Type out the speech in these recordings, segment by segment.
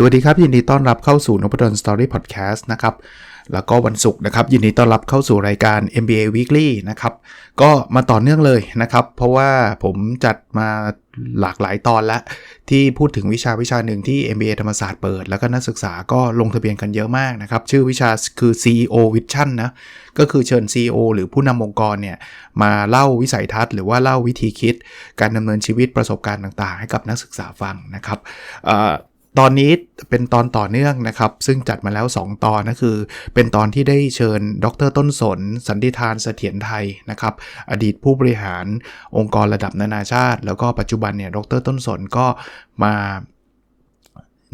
สวัสดีครับ ยินดีต้อนรับเข้าสู่น p ด d o สตอรี่พอดแคสต์นะครับ แล้วก็วันศุกร์นะครับ ยินดีต้อนรับเข้าสู่รายการ MBA Weekly นะครับ ก็มาต่อเนื่องเลยนะครับ เพราะว่าผมจัดมาหลากหลายตอนแล้วที่พูดถึงวิชาวิชาหนึ่งที่ MBA ธรรมศาสตร์เปิด แล้วก็นักศึกษาก็ลงทะเบียนกันเยอะมากนะครับ ชื่อวิชาคือ CEO Vision นะ ก็คือเชิญ CEO หรือผู้นำองค์กรเนี่ยมาเล่าวิสัยทัศน์หรือว่าเล่าวิธีคิด การดำเนินชีวิตประสบการณ์ต่างๆ ให้กับนักศึกษาฟังนะครับ ตอนนี้เป็นตอนต่อเนื่องนะครับ ซึ่งจัดมาแล้ว 2 ตอนนะคือ เป็นตอนที่ได้เชิญ ดรต้นสน สันติทานเสถียรไทยนะครับ อดีตผู้บริหารองค์กรระดับนานาชาติ แล้วก็ปัจจุบันเนี่ยดรต้นสนก็มา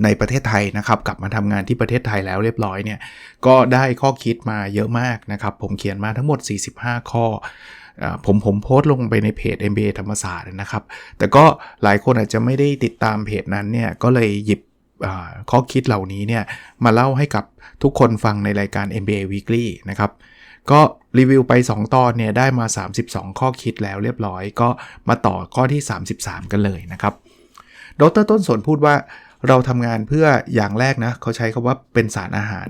ในประเทศไทยนะครับ กลับมาทำงานที่ประเทศไทยแล้วเรียบร้อยเนี่ยก็ได้ข้อคิดมาเยอะมากนะครับ ผมเขียนมาทั้งหมด 45 ข้อผมผมโพสต์ลงไปในเพจ MBA ธรรมศาสตร์นะครับ แต่ก็หลายคนอาจจะไม่ได้ติดตามเพจนั้นเนี่ย ก็เลยหยิบ ข้อคิดเหล่านี้เนี่ยมาเล่าให้กับทุกคนฟังในรายการ MBA Weekly นะครับ ก็รีวิวไป 2 ตอนเนี่ยได้มา 32 ข้อคิดแล้วเรียบร้อย ก็มาต่อข้อที่ 33 กันเลยนะครับ ดรต้นสนพูดว่าเราทำงานเพื่ออย่างแรกนะเขาใช้คาว่าเป็นสารอาหาร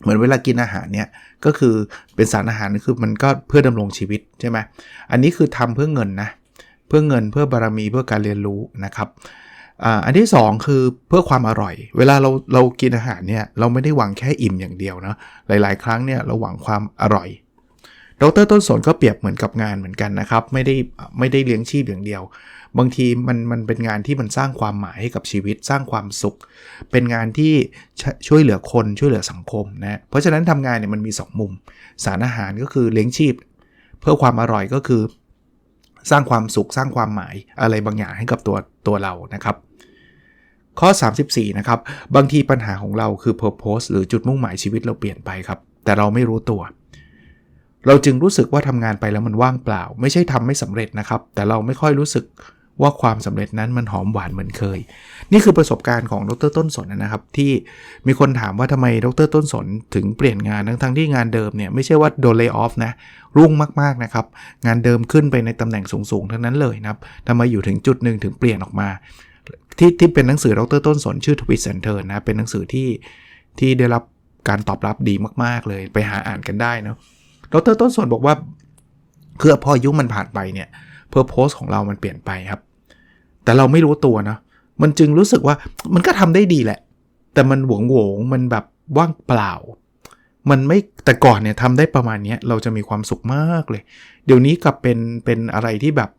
เหมือนเวลากินอาหารเนี่ยก็คือเป็นสารอาหารคือมันก็เพื่อดำรงชีวิตใช่ไหมอันนี้คือทำเพื่อเงินนะเพื่อเงินเพื่อบารมีเพื่อการเรียนรู้นะครับ อันที่ 2 คือเพื่อความอร่อย เวลาเราเรากินอาหารเนี่ยเราไม่ได้หวังแค่อิ่มอย่างเดียวนะหลาย ๆ ครั้งเนี่ยเราหวังความอร่อย ดรต้นสนก็เปรียบเหมือนกับงานเหมือนกันนะครับ ไม่ได้ไม่ได้เลี้ยงชีพอย่างเดียว บางทีมันมันเป็นงานที่มันสร้างความหมายให้กับชีวิตสร้างความสุข เป็นงานที่ช่วยเหลือคนช่วยเหลือสังคมนะเพราะฉะนั้นทำงานเนี่ยมันมี 2 มุม สารอาหารก็คือเลี้ยงชีพ เพื่อความอร่อยก็คือสร้างความสุขสร้างความหมายอะไรบางอย่างให้กับตัวตัวเรานะครับ ข้อ 34 นะครับ บางทีปัญหาของเราคือ purpose หรือจุดมุ่งหมายชีวิตเราเปลี่ยนไปครับ แต่เราไม่รู้ตัว เราจึงรู้สึกว่าทำงานไปแล้วมันว่างเปล่า ไม่ใช่ทำไม่สำเร็จนะครับ แต่เราไม่ค่อยรู้สึกว่าความสำเร็จนั้นมันหอมหวานเหมือนเคย นี่คือประสบการณ์ของดรต้นสนนะครับ ที่มีคนถามว่าทำไมดรต้นสนถึงเปลี่ยนงานทั้งทั้งที่งานเดิมเนี่ยไม่ใช่ว่าโดนเลิกออฟนะรุ่งมากๆนะครับ งานเดิมขึ้นไปในตำแหน่งสูงๆทั้งนั้นเลยนะครับทำไมอยู่ถึงจุดหนึ่งถึงเปลี่ยนออกมา ที่ที่เป็นหนังสือดรต้นสนชื่อทวิตเซนเตอร์นะ เป็นหนังสือที่ที่ได้รับการตอบรับดีมาก ๆ เลยไปหาอ่านกันได้นะดรต้นสนบอกว่าคือพอยุคมันผ่านไปเนี่ยเพอร์โพสของเรามันเปลี่ยนไปครับ แต่เราไม่รู้ตัวนะมันจึงรู้สึกว่ามันก็ทำได้ดีแหละ แต่มันหวงหวงมันแบบว่างเปล่า มันไม่แต่ก่อนเนี่ยทำได้ประมาณนี้เราจะมีความสุขมากเลย เดี๋ยวนี้กลับเป็นเป็นอะไรที่แบบ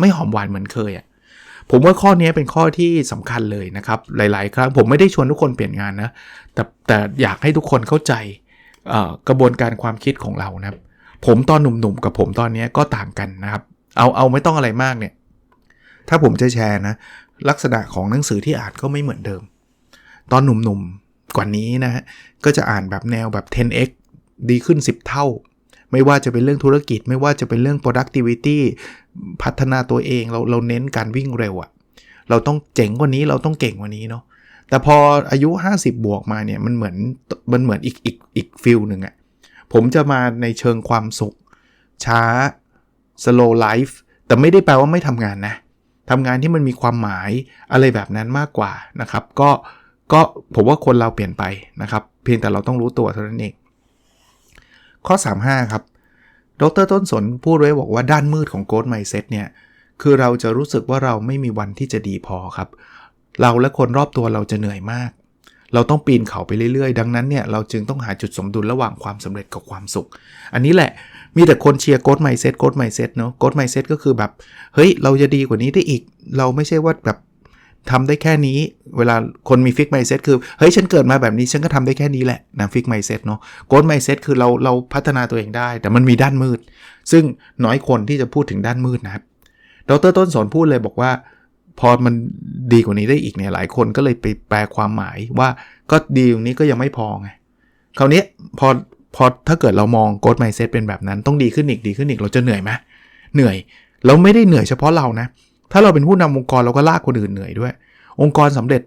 ไม่หอมหวานเหมือนเคยอะ ผมว่าข้อนี้เป็นข้อที่สำคัญเลยนะครับ หลาย ๆ ครั้งผมไม่ได้ชวนทุกคนเปลี่ยนงานนะ แต่แต่อยากให้ทุกคนเข้าใจกระบวนการความคิดของเรานะครับ ผมตอนหนุ่มๆกับผมตอนนี้ก็ต่างกันนะครับ เอาเอาไม่ต้องอะไรมากเนี่ย ถ้าผมจะแชร์นะ ลักษณะของหนังสือที่อ่านก็ไม่เหมือนเดิม ตอนหนุ่มๆกว่านี้นะฮะก็จะอ่านแบบแนวแบบ 10x ดีขึ้น 10 เท่า ไม่ว่าจะเป็นเรื่องธุรกิจ ไม่ว่าจะเป็นเรื่อง productivity พัฒนาตัวเองเราเราเน้นการวิ่งเร็วอะเราต้องเจ๋งกว่านี้เราต้องเก่งกว่านี้เนาะแต่พออายุ 50 บวกมาเนี่ยมันเหมือนมันเหมือนอีกอีกอีกฟิลหนึ่งอะผมจะมาในเชิงความสุข ช้า slow life แต่ไม่ได้แปลว่าไม่ทำงานนะทำงานที่มันมีความหมายอะไรแบบนั้นมากกว่านะครับ ก็ก็ผมว่าคนเราเปลี่ยนไปนะครับ เพียงแต่เราต้องรู้ตัวเท่านั้นเอง ข้อ 35 ครับ ดรต้นสนพูดไว้บอกว่าด้านมืดของโกดไมเซ็ตเนี่ย คือเราจะรู้สึกว่าเราไม่มีวันที่จะดีพอครับ เราและคนรอบตัวเราจะเหนื่อยมาก เราต้องปีนเขาไปเรื่อยๆ ดังนั้นเนี่ยเราจึงต้องหาจุดสมดุลระหว่างความสำเร็จกับความสุข อันนี้แหละมีแต่คนเชียร์โกดไมเซ็ตโกดไมเซ็ตเนาะโกดไมเซ็ตก็คือแบบ เฮ้ย เราจะดีกว่านี้ได้อีก เราไม่ใช่ว่าแบบ ทำได้แค่นี้ เวลาคนมีฟิกไมเซ็ตคือ เฮ้ย ฉันเกิดมาแบบนี้ ฉันก็ทำได้แค่นี้แหละนะฟิกไมเซ็ตเนาะโกดไมเซ็ตคือเราเราพัฒนาตัวเองได้ แต่มันมีด้านมืด ซึ่งน้อยคนที่จะพูดถึงด้านมืดนะครับดรต้นสนพูดเลยบอกว่า พอมันดีกว่านี้ได้อีกเนี่ยหลายคนก็เลยไปแปลความหมายว่าก็ดีตรงนี้ก็ยังไม่พอไงคราวนี้พอพอถ้าเกิดเรามองโกดไมเซ็ตเป็นแบบนั้นต้องดีขึ้นอีกดีขึ้นอีกเราจะเหนื่อยไหมเหนื่อยเราไม่ได้เหนื่อยเฉพาะเรานะ ถ้าเราเป็นผู้นำองค์กรเราก็ลากคนอื่นเหนื่อยด้วย องค์กรสำเร็จ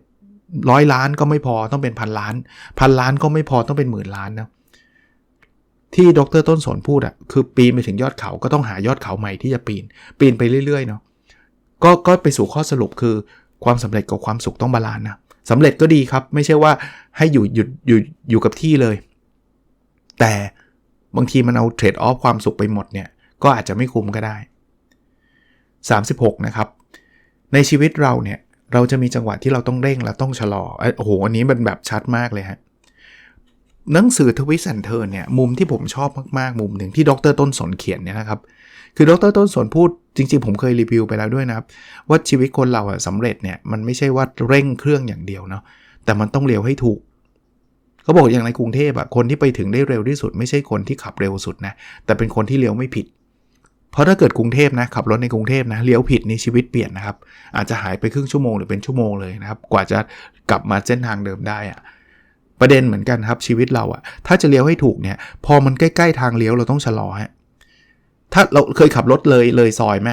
ร้อยล้านก็ไม่พอต้องเป็นพันล้าน พันล้านก็ไม่พอต้องเป็นหมื่นล้านนะที่ดรต้นสนพูดอะคือปีนไปถึงยอดเขาก็ต้องหายอดเขาใหม่ที่จะปีน ปีนไปเรื่อยๆเนาะก็ก็ไปสู่ข้อสรุปคือความสำเร็จกับความสุขต้องบาลานนะสำเร็จก็ดีครับ ไม่ใช่ว่าให้อยู่หยุดอยู่อยู่กับที่เลย แต่บางทีมันเอาเทรดออฟความสุขไปหมดเนี่ย ก็อาจจะไม่คุ้มก็ได้ 36 นะครับ ในชีวิตเราเนี่ยเราจะมีจังหวะที่เราต้องเร่งและต้องชะลอโอ้โหอันนี้มันแบบชัดมากเลยฮะหนังสือทวิสันเทอร์เนี่ยมุมที่ผมชอบมากๆ มุมหนึ่งที่ดรต้นสนเขียนเนี่ยนะครับ คือดรต้นสนพูดจริงๆ ผมเคยรีวิวไปแล้วด้วยนะครับว่าชีวิตคนเราอะสำเร็จเนี่ยมันไม่ใช่ว่าเร่งเครื่องอย่างเดียวเนาะแต่มันต้องเร็วให้ถูกเขาบอกอย่างในกรุงเทพอะคนที่ไปถึงได้เร็วที่สุด ไม่ใช่คนที่ขับเร็วสุดนะแต่เป็นคนที่เลี้ยวไม่ผิด เพราะถ้าเกิดกรุงเทพนะขับรถในกรุงเทพนะเลี้ยวผิดในชีวิตเปลี่ยนนะครับ อาจจะหายไปครึ่งชั่วโมงหรือเป็นชั่วโมงเลยนะครับ กว่าจะกลับมาเส้นทางเดิมได้อะประเด็นเหมือนกันครับชีวิตเราอะถ้าจะเลี้ยวให้ถูกเนี่ยพอมันใกล้ๆทางเลี้ยวเราต้องชะลอฮะถ้าเราเคยขับรถเลยเลยซอยไหม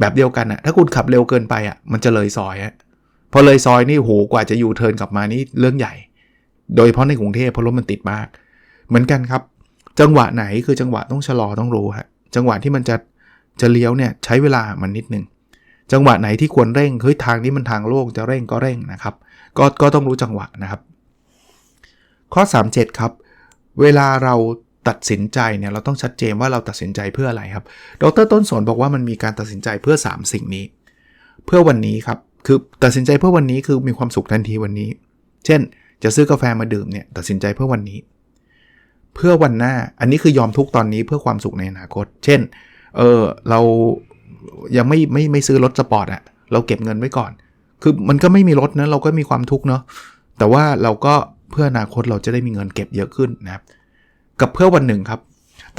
แบบเดียวกันอะถ้าคุณขับเร็วเกินไปอะมันจะเลยซอยฮะพอเลยซอยนี่โหกว่าจะอยู่เทิร์นกลับมานี่เรื่องใหญ่ โดยเฉพาะในกรุงเทพเพราะรถมันติดมาก เหมือนกันครับ จังหวะไหนคือจังหวะต้องชะลอต้องรู้ฮะจังหวะที่มันจะ จะเลี้ยวเนี่ยใช้เวลามันนิดนึง จังหวะไหนที่ควรเร่งเฮ้ยทางนี้มันทางโล่งจะเร่งก็เร่งนะครับ ก็ก็ต้องรู้จังหวะนะครับ ข้อ 37 ครับ เวลาเราตัดสินใจเนี่ยเราต้องชัดเจนว่าเราตัดสินใจเพื่ออะไรครับ ดรต้นสนบอกว่ามันมีการตัดสินใจเพื่อ 3 สิ่งนี้ เพื่อวันนี้ครับ คือตัดสินใจเพื่อวันนี้คือมีความสุขทันทีวันนี้ เช่น จะซื้อกาแฟมาดื่มเนี่ยตัดสินใจเพื่อวันนี้ เพื่อวันหน้า อันนี้คือยอมทุกตอนนี้เพื่อความสุขในอนาคต เช่น เออเรายังไม่ไม่ไม่ซื้อรถสปอร์ตอะเราเก็บเงินไว้ก่อน คือมันก็ไม่มีรถนะเราก็มีความทุกข์เนาะแต่ว่าเราก็เพื่ออนาคตเราจะได้มีเงินเก็บเยอะขึ้นนะครับ กับเพื่อวันหนึ่งครับ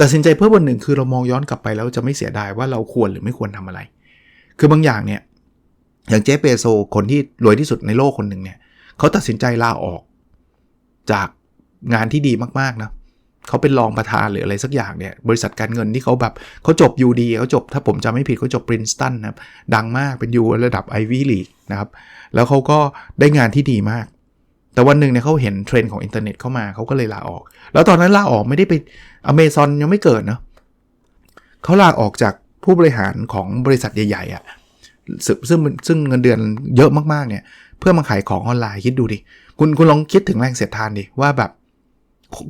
ตัดสินใจเพื่อวันหนึ่งคือเรามองย้อนกลับไปแล้วจะไม่เสียดายว่าเราควรหรือไม่ควรทำอะไร คือบางอย่างเนี่ยอย่างเจฟเปโซคนที่รวยที่สุดในโลกคนหนึ่งเนี่ยเขาตัดสินใจลาออกจากงานที่ดีมากๆนะ เขาเป็นรองประธานหรืออะไรสักอย่างเนี่ยบริษัทการเงินที่เขาแบบเขาจบ UD เขาจบถ้าผมจำไม่ผิดเขาจบปรินสตันนะครับดังมากเป็นยูระดับ Ivy League นะครับแล้วเขาก็ได้งานที่ดีมาก แต่วันหนึ่งเนี่ยเขาเห็นเทรนด์ของอินเทอร์เน็ตเข้ามาเขาก็เลยลาออก แล้วตอนนั้นลาออกไม่ได้ไปอเมซอนยังไม่เกิดเนาะเขาลาออกจากผู้บริหารของบริษัทใหญ่ๆอะ่ะซึ่งซึ่งซึ่งเงินเดือนเยอะมากๆเนี่ยเพื่อมาขายของออนไลน์คิดดูดิ คุณคุณลองคิดถึงแรงเสียดทานดิว่าแบบ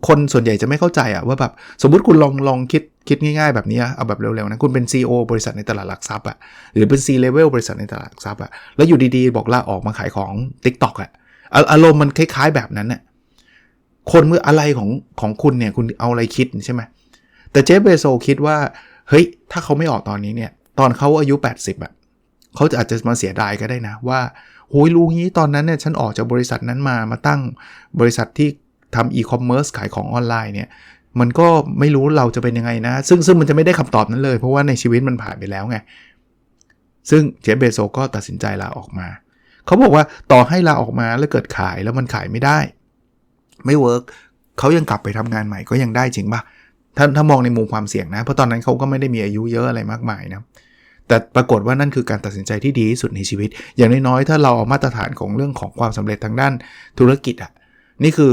คนส่วนใหญ่จะไม่เข้าใจอะว่าแบบสมมติคุณลองลองคิดคิดง่ายๆแบบนี้เอาแบบเร็วๆนะ คุณเป็น CEO บริษัทในตลาดหลักทรัพย์อะหรือเป็น C level บริษัทในตลาดหลักทรัพย์อะแล้วอยู่ดีๆ บอกลาออกมาขายของ TikTok อะอารมณ์มันคล้ายๆแบบนั้นน่ะคนเมื่ออะไรของของคุณเนี่ยคุณเอาอะไรคิดใช่ไหมแต่เจฟเบโซคิดว่า เฮ้ย ถ้าเขาไม่ออกตอนนี้เนี่ย ตอนเขาอายุ 80อะเขาจะอาจจะมาเสียดายก็ได้นะว่าโหยรู้งี้ตอนนั้นเนี่ยฉันออกจากบริษัทนั้นมามาตั้งบริษัทที่ ทำอีคอมเมิร์ซขายของออนไลน์เนี่ยมันก็ไม่รู้เราจะเป็นยังไงนะ ซึ่งซึ่งมันจะไม่ได้คำตอบนั้นเลย เพราะว่าในชีวิตมันผ่านไปแล้วไง ซึ่งเจฟเบโซก็ตัดสินใจลาออกมา เขาบอกว่าต่อให้ลาออกมาแล้วเกิดขายแล้วมันขายไม่ได้ ไม่เวิร์กเขายังกลับไปทำงานใหม่ก็ยังได้จริงปะถ้าถ้ามองในมุมความเสี่ยงนะ เพราะตอนนั้นเขาก็ไม่ได้มีอายุเยอะอะไรมากมายนะ แต่ปรากฏว่านั่นคือการตัดสินใจที่ดีที่สุดในชีวิต อย่างน้อยๆถ้าเราเอามาตรฐานของเรื่องของความสำเร็จทางด้านธุรกิจอะ่ะนี่คือ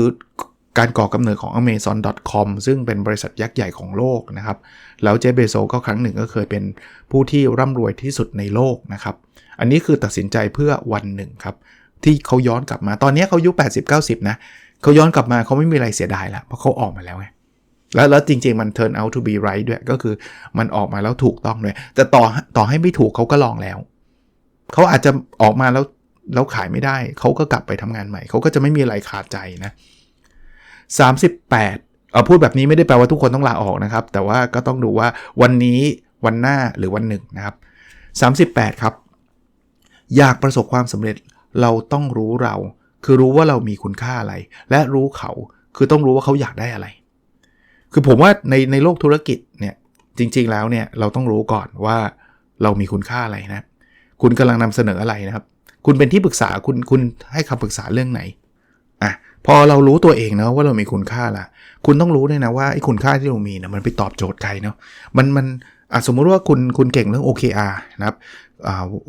การก่อกำเนิดของ Amazon.com ซึ่งเป็นบริษัทยักษ์ใหญ่ของโลกนะครับ แล้วเจเบโซก็ครั้งหนึ่งก็เคยเป็นผู้ที่ร่ำรวยที่สุดในโลกนะครับ อันนี้คือตัดสินใจเพื่อวันหนึ่งครับ ที่เขาย้อนกลับมาตอนนี้เขาอายุ 80-90 นะเขาย้อนกลับมาเขาไม่มีอะไรเสียดายล้วเพราะเขาออกมาแล้วไงแล้วแล้วจริง ๆ มัน turn out to be right ด้วย ก็คือมันออกมาแล้วถูกต้องด้วย แต่ต่อต่อให้ไม่ถูกเขาก็ลองแล้ว เขาอาจจะออกมาแล้วแล้วขายไม่ได้ เขาก็กลับไปทำงานใหม่ เขาก็จะไม่มีอะไรขาดใจนะ 38เอาพูดแบบนี้ไม่ได้แปลว่าทุกคนต้องลาออกนะครับ แต่ว่าก็ต้องดูว่าวันนี้วันหน้าหรือวันหนึ่งนะครับ 38 ครับ อยากประสบความสำเร็จเราต้องรู้เรา คือรู้ว่าเรามีคุณค่าอะไร และรู้เขาคือต้องรู้ว่าเขาอยากได้อะไร คือผมว่าในในโลกธุรกิจเนี่ยจริงๆแล้วเนี่ยเราต้องรู้ก่อนว่าเรามีคุณค่าอะไรนะ คุณกำลังนำเสนออะไรนะครับ คุณเป็นที่ปรึกษาคุณคุณให้คำปรึกษาเรื่องไหนอะ พอเรารู้ตัวเองนะว่าเรามีคุณค่าละคุณต้องรู้ด้วยนะว่าไอ้คุณค่าที่เรามีนะมันไปตอบโจทย์ใครเนาะมันมันอะสมมุติว่าคุณคุณเก่งเรื่อง OKR นะครับ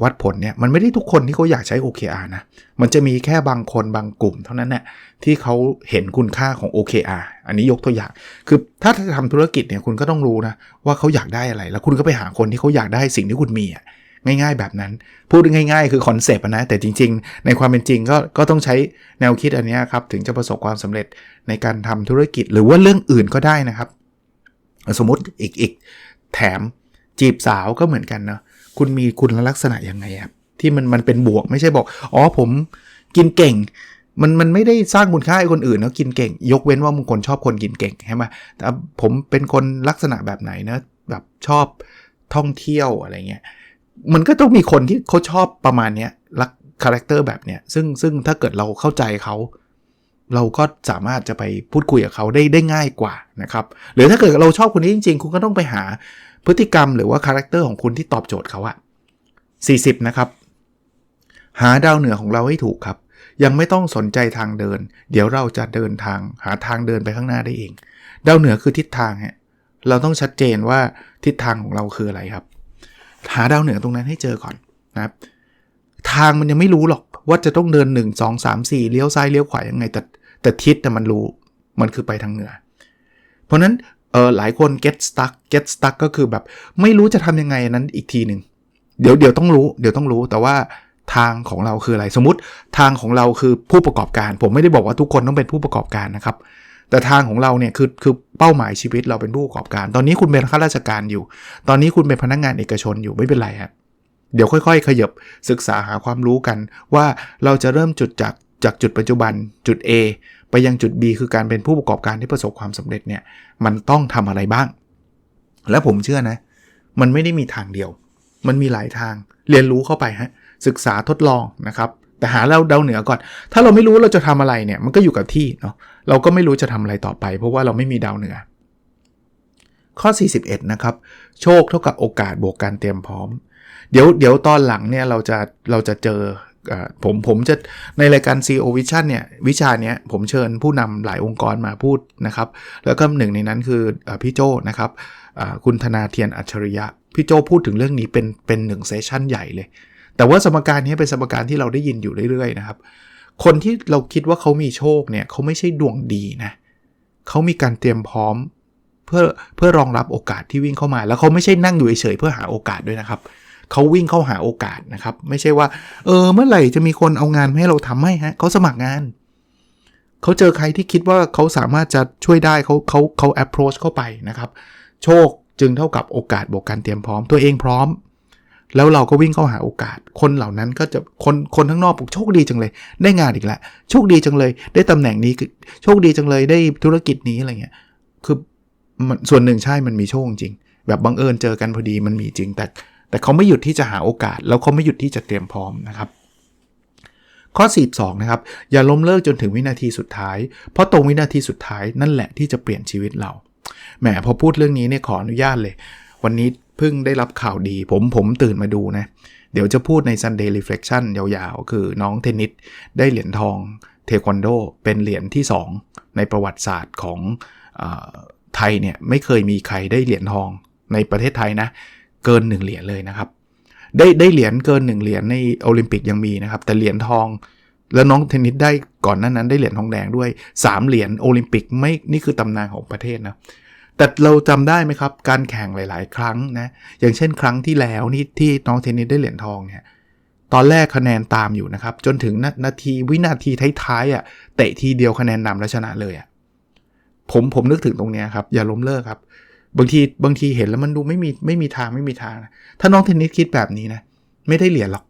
วัดผลเนี่ยมันไม่ได้ทุกคนที่เขาอยากใช้ OKR นะ มันจะมีแค่บางคนบางกลุ่มเท่านั้นแหละที่เขาเห็นคุณค่าของ OKR อันนี้ยกตัวอย่าง คือถ้าจะทำธุรกิจเนี่ยคุณก็ต้องรู้นะว่าเขาอยากได้อะไร แล้วคุณก็ไปหาคนที่เขาอยากได้สิ่งที่คุณมีอะ ง่าย ๆ แบบนั้น พูดง่าย ๆ คือคอนเซปต์นะ แต่จริง ๆ ในความเป็นจริงก็ก็ต้องใช้แนวคิดอันนี้ครับ ถึงจะประสบความสำเร็จในการทำธุรกิจหรือว่าเรื่องอื่นก็ได้นะครับ สมมติอีกอีกแถมจีบสาวก็เหมือนกันเนาะคุณมีคุณลักษณะยังไงครับที่มันมันเป็นบวกไม่ใช่บอกอ๋อผมกินเก่งมันมันไม่ได้สร้างคุณค่าให้คนอื่นนะกินเก่ง ยกเว้นว่ามึงคนชอบคนกินเก่งใช่ไหมแต่ผมเป็นคนลักษณะแบบไหนนะแบบชอบท่องเที่ยวอะไรเงี้ย มันก็ต้องมีคนที่เขาชอบประมาณเนี้ยลักคาแรคเตอร์แบบเนี้ยซึ่งซึ่งถ้าเกิดเราเข้าใจเขา เราก็สามารถจะไปพูดคุยกับเขาได้ได้ง่ายกว่านะครับ หรือถ้าเกิดเราชอบคนนี้จริง ๆ คุณก็ต้องไปหาพฤติกรรมหรือว่าคาแรคเตอร์ของคุณที่ตอบโจทย์เขาอะ40 นะครับ หาดาวเหนือของเราให้ถูกครับ ยังไม่ต้องสนใจทางเดิน เดี๋ยวเราจะเดินทาง หาทางเดินไปข้างหน้าได้เอง ดาวเหนือคือทิศทางฮะเราต้องชัดเจนว่าทิศทางของเราคืออะไรครับ หาดาวเหนือตรงนั้นให้เจอก่อนนะครับทางมันยังไม่รู้หรอกว่าจะต้องเดิน 1 2 3 4 เลี้ยวซ้ายเลี้ยวขวายังไง แต่แต่ทิศแต่มันรู้มันคือไปทางเหนือ เพราะนั้นเออหลายคน get stuck get stuck ก็คือแบบไม่รู้จะทำยังไงนั้นอีกทีหนึ่งเดี๋ยวเดี๋ยวต้องรู้เดี๋ยวต้องรู้แต่ว่าทางของเราคืออะไรสมมติทางของเราคือผู้ประกอบการ ผมไม่ได้บอกว่าทุกคนต้องเป็นผู้ประกอบการนะครับ แต่ทางของเราเนี่ยคือคือเป้าหมายชีวิตเราเป็นผู้ประกอบการ ตอนนี้คุณเป็นข้าราชการอยู่ ตอนนี้คุณเป็นพนักงงานเอกชนอยู่ไม่เป็นไรครับเดี๋ยวค่อย ๆ ขยับศึกษาหาความรู้กัน ว่าเราจะเริ่มจุดจากจากจุดปัจจุบันจุด A ไปยังจุด B คือการเป็นผู้ประกอบการที่ประสบความสำเร็จเนี่ยมันต้องทำอะไรบ้าง และผมเชื่อนะ มันไม่ได้มีทางเดียว มันมีหลายทางเรียนรู้เข้าไปฮะศึกษาทดลองนะครับแต่หาเราเดาเหนือก่อน ถ้าเราไม่รู้เราจะทำอะไรเนี่ยมันก็อยู่กับที่เนาะ เราก็ไม่รู้จะทำอะไรต่อไป เพราะว่าเราไม่มีดาวเหนือ ข้อ 41 นะครับ โชคเท่ากับโอกาสบวกการเตรียมพร้อม เดี๋ยวเดี๋ยวตอนหลังเนี่ยเราจะเราจะเจอผมผมจะในรายการ CEO Vision เนี่ยวิชาเนี้ยผมเชิญผู้นำหลายองค์กรมาพูดนะครับ แล้วก็หนึ่งในนั้นคืออพี่โจนะครับคุณธนาเทียนอัจฉริยะ พี่โจพูดถึงเรื่องนี้เป็นเป็นหนึ่งเซสชั่นใหญ่เลย แต่ว่าสมการนี้เป็นสมการที่เราได้ยินอยู่เรื่อยๆนะครับ คนที่เราคิดว่าเขามีโชคเนี่ยเขาไม่ใช่ดวงดีนะเขามีการเตรียมพร้อมเพื่อเพื่อรองรับโอกาสที่วิ่งเข้ามา แล้วเขาไม่ใช่นั่งอยู่เฉยเพื่อหาโอกาสด้วยนะครับเขาวิ่งเข้าหาโอกาสนะครับ ไม่ใช่ว่า เออเมื่อไหร่จะมีคนเอางานให้เราทำไม่ฮะเขาสมัครงานเขาเจอใครที่คิดว่าเขาสามารถจะช่วยได้เขาเขาเขา approach เข้าไปนะครับ โชคจึงเท่ากับโอกาสบวกการเตรียมพร้อมตัวเองพร้อม แล้วเราก็วิ่งเข้าหาโอกาส คนเหล่านั้นก็จะคนคนทั้งนอกบอกโชคดีจังเลย ได้งานอีกแล้วโชคดีจังเลย ได้ตำแหน่งนี้โชคดีจังเลยได้ธุรกิจนี้อะไรเงี้ยคือมันส่วนหนึ่งใช่มันมีโชคจริง แบบบังเอิญเจอกันพอดีมันมีจริงแต่ แต่เขาไม่หยุดที่จะหาโอกาส แล้วเขาไม่หยุดที่จะเตรียมพร้อมนะครับ ข้อ 42 นะครับ อย่าล้มเลิกจนถึงวินาทีสุดท้าย เพราะตรงวินาทีสุดท้ายนั่นแหละที่จะเปลี่ยนชีวิตเราแหมพอพูดเรื่องนี้เนี่ยขออนุญาตเลย วันนี้ เพิ่งได้รับข่าวดี ผมผมตื่นมาดูนะ เดี๋ยวจะพูดใน Sunday Reflection ยาวๆ คือน้องเทนนิสได้เหรียญทองเทควันโด เป็นเหรียญที่ 2 ในประวัติศาสตร์ของอไทยเนี่ย ไม่เคยมีใครได้เหรียญทองในประเทศไทยนะ เกิน 1 เหรียญเลยนะครับ ได้ได้เหรียญเกิน 1 เหรียญในโอลิมปิกยังมีนะครับ แต่เหรียญทองแล้วน้องเทนนิสได้ก่อนนั้นนั้นได้เหรียญทองแดงด้วย 3 เหรียญโอลิมปิกไม่นี่คือตำนานของประเทศนะ แต่เราจำได้ไหมครับ การแข่งหลาย ๆ ครั้งนะ อย่างเช่นครั้งที่แล้วนี่ที่น้องเทนนิสได้เหรียญทองเนี่ยตอนแรกคะแนนตามอยู่นะครับ จนถึงนาทีวินาทีท้ายๆอะเตะทีเดียวคะแนนนำแล้วชนะเลยอะผมผมนึกถึงตรงนี้ครับ อย่าล้มเลิกครับ บางทีบางทีเห็นแล้วมันดูไม่มีไม่มีทางไม่มีทางนะถ้าน้องเทนนิสคิดแบบนี้นะไม่ได้เหรียญหรอก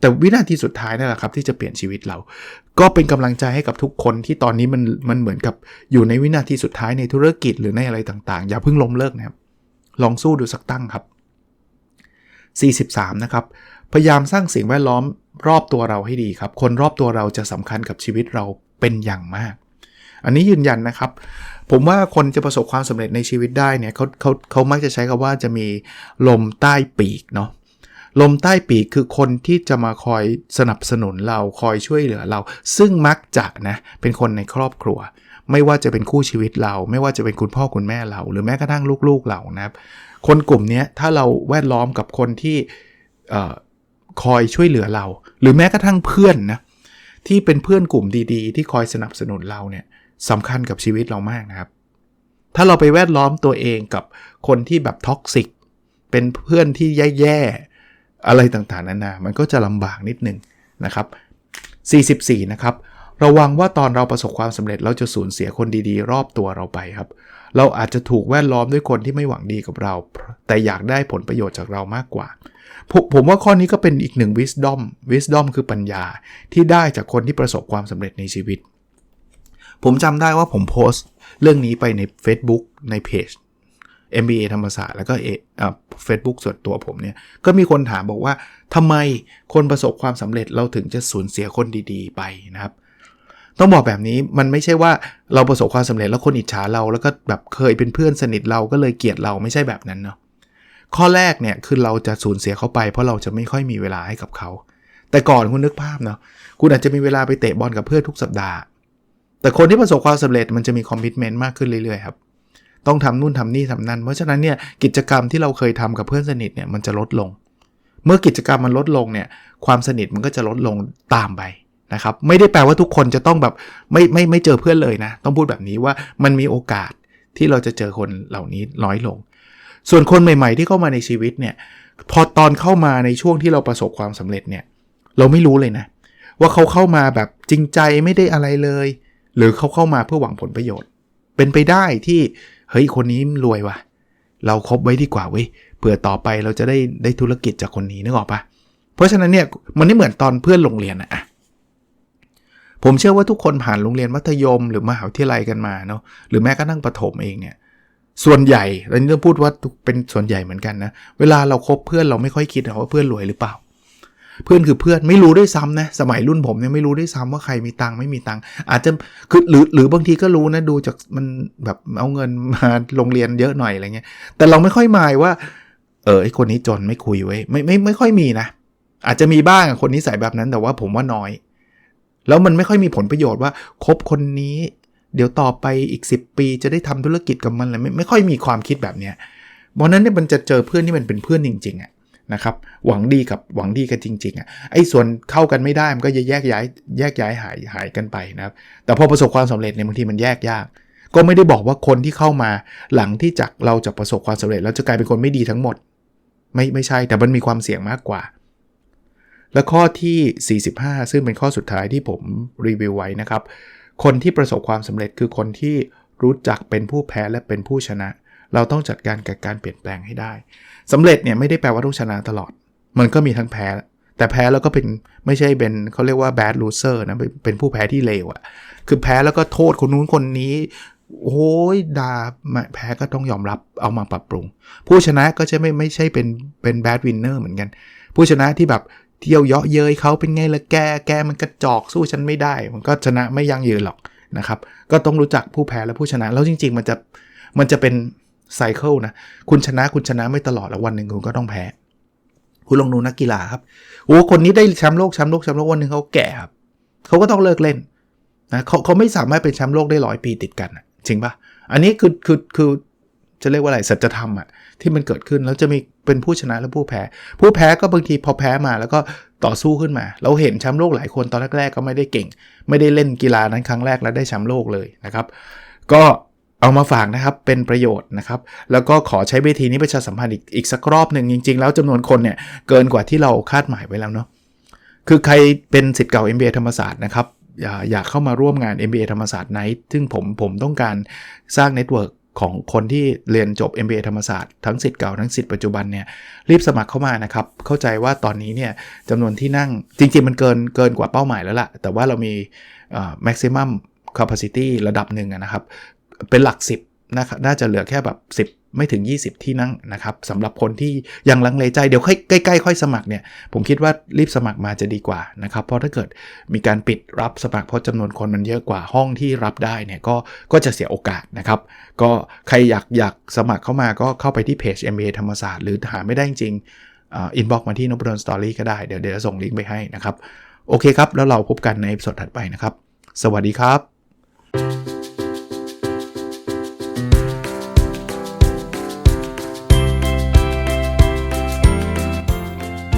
แต่วินาทีสุดท้ายนั่นแหละครับที่จะเปลี่ยนชีวิตเรา ก็เป็นกำลังใจให้กับทุกคนที่ตอนนี้มันมันเหมือนกับอยู่ในวินาทีสุดท้ายในธุรกิจหรือในอะไรต่างๆ อย่าเพิ่งล้มเลิกนะครับ ลองสู้ดูสักตั้งครับ 43 นะครับ พยายามสร้างสิ่งแวดล้อมรอบตัวเราให้ดีครับ คนรอบตัวเราจะสำคัญกับชีวิตเราเป็นอย่างมาก อันนี้ยืนยันนะครับ ผมว่าคนจะประสบความสำเร็จในชีวิตได้เนี่ยเขาเขาเขามักจะใช้คำว่าจะมีลมใต้ปีกเนาะ ลมใต้ปีกคือคนที่จะมาคอยสนับสนุนเราคอยช่วยเหลือเรา ซึ่งมักจะนะเป็นคนในครอบครัว ไม่ว่าจะเป็นคู่ชีวิตเรา ไม่ว่าจะเป็นคุณพ่อคุณแม่เรา หรือแม้กระทั่งลูกๆเรานะครับ คนกลุ่มนี้ถ้าเราแวดล้อมกับคนที่คอยช่วยเหลือเรา หรือแม้กระทั่งเพื่อนนะที่เป็นเพื่อนกลุ่มดีๆ ที่คอยสนับสนุนเราเนี่ยสำคัญกับชีวิตเรามากนะครับ ถ้าเราไปแวดล้อมตัวเองกับคนที่แบบท็อกซิกเป็นเพื่อนที่แย่ๆ อะไรต่างๆนานา มันก็จะลำบากนิดนึงนะครับ 44 นะครับ ระวังว่าตอนเราประสบความสำเร็จเราจะสูญเสียคนดีๆ รอบตัวเราไปครับ เราอาจจะถูกแวดล้อมด้วยคนที่ไม่หวังดีกับเรา แต่อยากได้ผลประโยชน์จากเรามากกว่า ผมผมว่าข้อนี้ก็เป็นอีกหนึ่ง wisdom wisdom คือปัญญาที่ได้จากคนที่ประสบความสำเร็จในชีวิต ผมจำได้ว่าผมโพสต์ เรื่องนี้ไปใน Facebook ในเพจ MBA ธรรมศาสตร์แล้วก็เฟซบุ๊กส่วนตัวผมเนี่ยก็มีคนถามบอกว่าทำไมคนประสบความสำเร็จเราถึงจะสูญเสียคนดีๆ ไปนะครับต้องบอกแบบนี้มันไม่ใช่ว่าเราประสบความสำเร็จแล้วคนอิจฉาเราแล้วก็แบบเคยเป็นเพื่อนสนิทเราก็เลยเกลียดเราไม่ใช่แบบนั้นเนาะข้อแรกเนี่ยคือเราจะสูญเสียเขาไป เพราะเราจะไม่ค่อยมีเวลาให้กับเขา แต่ก่อนคุณนึกภาพเนาะคุณอาจจะมีเวลาไปเตะบอลกับเพื่อนทุกสัปดาห์ แต่คนที่ประสบความสำเร็จมันจะมีคอมมิชเมนต์มากขึ้นเรื่อยๆครับ ต้องทำนู่นทำนี่ทำนั่น เพราะฉะนั้นเนี่ยกิจกรรมที่เราเคยทำกับเพื่อนสนิทเนี่ยมันจะลดลง เมื่อกิจกรรมมันลดลงเนี่ยความสนิทมันก็จะลดลงตามไปนะครับไม่ได้แปลว่าทุกคนจะต้องแบบไม่ไม่ไม่เจอเพื่อนเลยนะ ต้องพูดแบบนี้ว่ามันมีโอกาสที่เราจะเจอคนเหล่านี้น้อยลง ส่วนคนใหม่ ๆ ที่เข้ามาในชีวิตเนี่ยพอตอนเข้ามาในช่วงที่เราประสบความสำเร็จเนี่ยเราไม่รู้เลยนะ ว่าเขาเข้ามาแบบจริงใจไม่ได้อะไรเลย หรือเขาเข้ามาเพื่อหวังผลประโยชน์ เป็นไปได้ที่ เฮ้ยคนนี้รวยว่ะ เราครบไว้ดีกว่าเว้ยเผื่อต่อไปเราจะได้ได้ธุรกิจจากคนนี้นึกออกปะเพราะฉะนั้นเนี่ยมันไม่เหมือนตอนเพื่อนโรงเรียนอะผมเชื่อว่าทุกคนผ่านโรงเรียนมัธยม หรือมหาวิทยาลัยกันมาเนาะหรือแม้กระทั่งประถมเองเนี่ยส่วนใหญ่เราต้องพูดว่าเป็นส่วนใหญ่เหมือนกันนะ เวลาเราครบเพื่อนเราไม่ค่อยคิดว่าเพื่อนรวยหรือเปล่า เพื่อนคือเพื่อนไม่รู้ด้วยซ้ำนะสมัยรุ่นผมเนี่ยไม่รู้ด้วยซ้ำว่าใครมีตังค์ไม่มีตังค์อาจจะคือหรือหรือบางทีก็รู้นะดูจากมันแบบเอาเงินมาโรงเรียนเยอะหน่อยอะไรเงี้ยแต่เราไม่ค่อยหมายว่า เออไอคนนี้จนไม่คุยไว้ไม่ไม่ไม่ค่อยมีนะ อาจจะมีบ้างคนนี้ใส่แบบนั้นแต่ว่าผมว่าน้อย แล้วมันไม่ค่อยมีผลประโยชน์ว่าคบคนนี้ เดี๋ยวต่อไปอีก 10 ปีจะได้ทำธุรกิจกับมันเลยไม่ไม่ค่อยมีความคิดแบบเนี้ยเพราะนั้นเนี่ยมันจะเจอเพื่อนที่มันเป็นเพื่อนจริงๆอะ่ะ นะครับหวังดีกับหวังดีกันจริงๆอะไอ้ส่วนเข้ากันไม่ได้มันก็จะแยกย้ายแยกย้ายหายหายกันไปนะครับแต่พอประสบความสำเร็จเนี่ยบางทีมันแยกยาก ก็ไม่ได้บอกว่าคนที่เข้ามาหลังที่จากเราจะประสบความสำเร็จ แล้วจะกลายเป็นคนไม่ดีทั้งหมด ไม่ไม่ใช่แต่มันมีความเสี่ยงมากกว่า และข้อที่ 45 ซึ่งเป็นข้อสุดท้ายที่ผมรีวิวไว้นะครับคนที่ประสบความสำเร็จคือคนที่รู้จักเป็นผู้แพ้และเป็นผู้ชนะ เราต้องจัดการกับการเปลี่ยนแปลงให้ได้สำเร็จเนี่ยไม่ได้แปลว่าต้องชนะตลอด มันก็มีทั้งแพ้ แต่แพ้แล้วก็เป็นไม่ใช่เป็นเขาเรียกว่า bad loser นะเป็นผู้แพ้ที่เลวอะ่ะคือแพ้แล้วก็โทษคนนู้นคนนี้โอ้ยด่าแพ้ก็ต้องยอมรับเอามาปรับปรุง ผู้ชนะก็จะไม่ไม่ใช่เป็นเป็น bad winner เหมือนกัน ผู้ชนะที่แบบเที่ยวเยาะเย้ยเขาเป็นไงละแกแกมันกระจอกสู้ฉันไม่ได้ มันก็ชนะไม่ยั่งยืนหรอกนะครับ ก็ต้องรู้จักผู้แพ้และผู้ชนะ แล้วจริง ๆ มันจะมันจะเป็น ไซเคิลนะ คุณชนะคุณชนะไม่ตลอดแล้ววันหนึ่งคุณก็ต้องแพ้ คุณลองดูนักกีฬาครับโอ้คนนี้ได้แชมป์โลกแชมป์โลกแชมป์โลกวันหนึ่งเขาแก่ครับเขาก็ต้องเลิกเล่นนะเขาเขาไม่สามารถเป็นแชมป์โลกได้ร้อยปีติดกันจริงปะอันนี้คือคือคือจะเรียกว่าอะไรสัจธรรมอะที่มันเกิดขึ้นแล้วจะมีเป็นผู้ชนะและผู้แพ้ ผู้แพ้ก็บางทีพอแพ้มาแล้วก็ต่อสู้ขึ้นมา เราเห็นแชมป์โลกหลายคนตอนแรกๆก็ไม่ได้เก่ง ไม่ได้เล่นกีฬานั้นครั้งแรกแล้วได้แชมป์โลกเลยนะครับ ก็ เอามาฝากนะครับเป็นประโยชน์นะครับ แล้วก็ขอใช้เวทีนี้ประชาสัมพันธ์อีกอีกสักรอบหนึ่งจริง ๆ แล้วจำนวนคนเนี่ยเกินกว่าที่เราคาดหมายไว้แล้วเนาะคือใครเป็นสิทธิ์เก่า MBA ธรรมศาสตร์นะครับอยากเข้ามาร่วมงาน MBA ธรรมศาสตร์ไนท์ซึ่งผมผมต้องการสร้างเน็ตเวิร์กของคนที่เรียนจบ MBA ธรรมศาสตร์ทั้งสิทธิ์เก่าทั้งสิทธิ์ปัจจุบันเนี่ยรีบสมัครเข้ามานะครับ เข้าใจว่าตอนนี้เนี่ยจำนวนที่นั่งจริง ๆ มันเกินเกินกว่าเป้าหมายแล้วล่ะ แต่ว่าเรามี maximum capacity ระดับหนึ่งนะครับ เป็นหลัก 10นะครับน่าจะเหลือแค่แบบ 10 ไม่ถึง 20 ที่นั่งนะครับสำหรับคนที่ยังลังเลใจเดี๋ยวใกล้ๆค่อยสมัครเนี่ยผมคิดว่ารีบสมัครมาจะดีกว่านะครับเพราะถ้าเกิดมีการปิดรับสมัครเพราะจำนวนคนมันเยอะกว่าห้องที่รับได้เนี่ยก็ก็จะเสียโอกาสนะครับ ก็ใครอยากอยากสมัครเข้ามาก็เข้าไปที่เพจ MBA ธรรมศาสตร์หรือหาไม่ได้จริงอินบ็อกมาที่นบดอนสตอรี่ก็ได้เดี๋ยวเดี๋ยวส่งลิงก์ไปให้นะครับ โอเคครับ แล้วเราพบกันในสดถัดไปนะครับ สวัสดีครับ